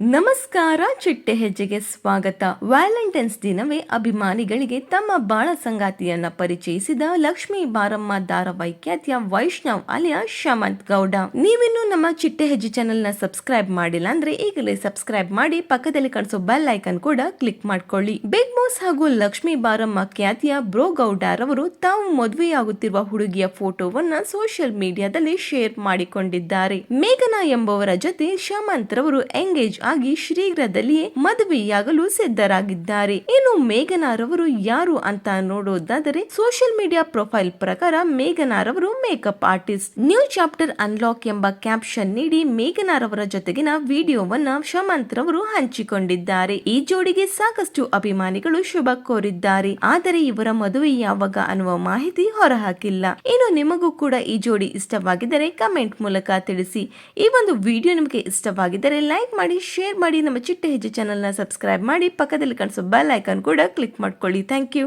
ನಮಸ್ಕಾರ, ಚಿಟ್ಟೆ ಹೆಜ್ಜೆಗೆ ಸ್ವಾಗತ. ವ್ಯಾಲೆಂಟೈನ್ಸ್ ದಿನವೇ ಅಭಿಮಾನಿಗಳಿಗೆ ತಮ್ಮ ಬಾಳ ಸಂಗಾತಿಯನ್ನ ಪರಿಚಯಿಸಿದ ಲಕ್ಷ್ಮೀ ಬಾರಮ್ಮ ಧಾರಾವಾಹಿಕ್ಯಾತ್ಯ ವೈಷ್ಣವ್ ಅಲಿಯ ಶಮಂತ್ ಗೌಡ. ನೀವಿನ್ನು ನಮ್ಮ ಚಿಟ್ಟೆ ಹೆಜ್ಜೆ ಚಾನೆಲ್ನ ಸಬ್ಸ್ಕ್ರೈಬ್ ಮಾಡಿಲ್ಲ ಅಂದ್ರೆ ಈಗಲೇ ಸಬ್ಸ್ಕ್ರೈಬ್ ಮಾಡಿ, ಪಕ್ಕದಲ್ಲಿ ಕಾಣಿಸೋ ಬೆಲ್ ಐಕನ್ ಕೂಡ ಕ್ಲಿಕ್ ಮಾಡ್ಕೊಳ್ಳಿ. ಬಿಗ್ ಬಾಸ್ ಹಾಗೂ ಲಕ್ಷ್ಮೀ ಬಾರಮ್ಮ ಖ್ಯಾತಿಯ ಬ್ರೋ ಗೌಡರವರು ತಾವು ಮದುವೆಯಾಗುತ್ತಿರುವ ಹುಡುಗಿಯ ಫೋಟೋವನ್ನ ಸೋಷಿಯಲ್ ಮೀಡಿಯಾದಲ್ಲಿ ಶೇರ್ ಮಾಡಿಕೊಂಡಿದ್ದಾರೆ. ಮೇಘನಾ ಎಂಬುವರ ಜೊತೆ ಶಮಂತ್ ರವರು ಎಂಗೇಜ್ ಆಗಿ ಶೀಘ್ರದಲ್ಲಿಯೇ ಮದುವೆಯಾಗಲು ಸಿದ್ಧರಾಗಿದ್ದಾರೆ. ಇನ್ನು ಮೇಘನಾರವರು ಯಾರು ಅಂತ ನೋಡೋದಾದರೆ ಸೋಷಿಯಲ್ ಮೀಡಿಯಾ ಪ್ರೊಫೈಲ್ ಪ್ರಕಾರ ಮೇಘನಾರವರು makeup artist. New chapter unlock ಎಂಬ ಕ್ಯಾಪ್ಷನ್ ನೀಡಿ ಮೇಘನಾರವರ ಜೊತೆಗಿನ ವಿಡಿಯೋವನ್ನ ಶಮಂತ್ ರವರು ಹಂಚಿಕೊಂಡಿದ್ದಾರೆ. ಈ ಜೋಡಿಗೆ ಸಾಕಷ್ಟು ಅಭಿಮಾನಿಗಳು ಶುಭ ಕೋರಿದ್ದಾರೆ. ಆದರೆ ಇವರ ಮದುವೆ ಯಾವಾಗ ಅನ್ನುವ ಮಾಹಿತಿ ಹೊರಹಾಕಿಲ್ಲ. ಇನ್ನು ನಿಮಗೂ ಕೂಡ ಈ ಜೋಡಿ ಇಷ್ಟವಾಗಿದ್ದರೆ ಕಮೆಂಟ್ ಮೂಲಕ ತಿಳಿಸಿ. ಈ ಒಂದು ವಿಡಿಯೋ ನಿಮಗೆ ಇಷ್ಟವಾಗಿದ್ದರೆ ಲೈಕ್ ಮಾಡಿ ಶೇರ್ ಮಾಡಿ ನಮ್ಮ ಚಿಟ್ಟೆ ಹೆಜ್ಜೆ ಚಾನಲ್ನ ಸಬ್ಸ್ಕ್ರೈಬ್ ಮಾಡಿ ಪಕ್ಕದಲ್ಲಿ ಕಾಣಿಸೋ ಬೆಲ್ ಐಕಾನ್ ಕೂಡ ಕ್ಲಿಕ್ ಮಾಡ್ಕೊಳ್ಳಿ. Thank you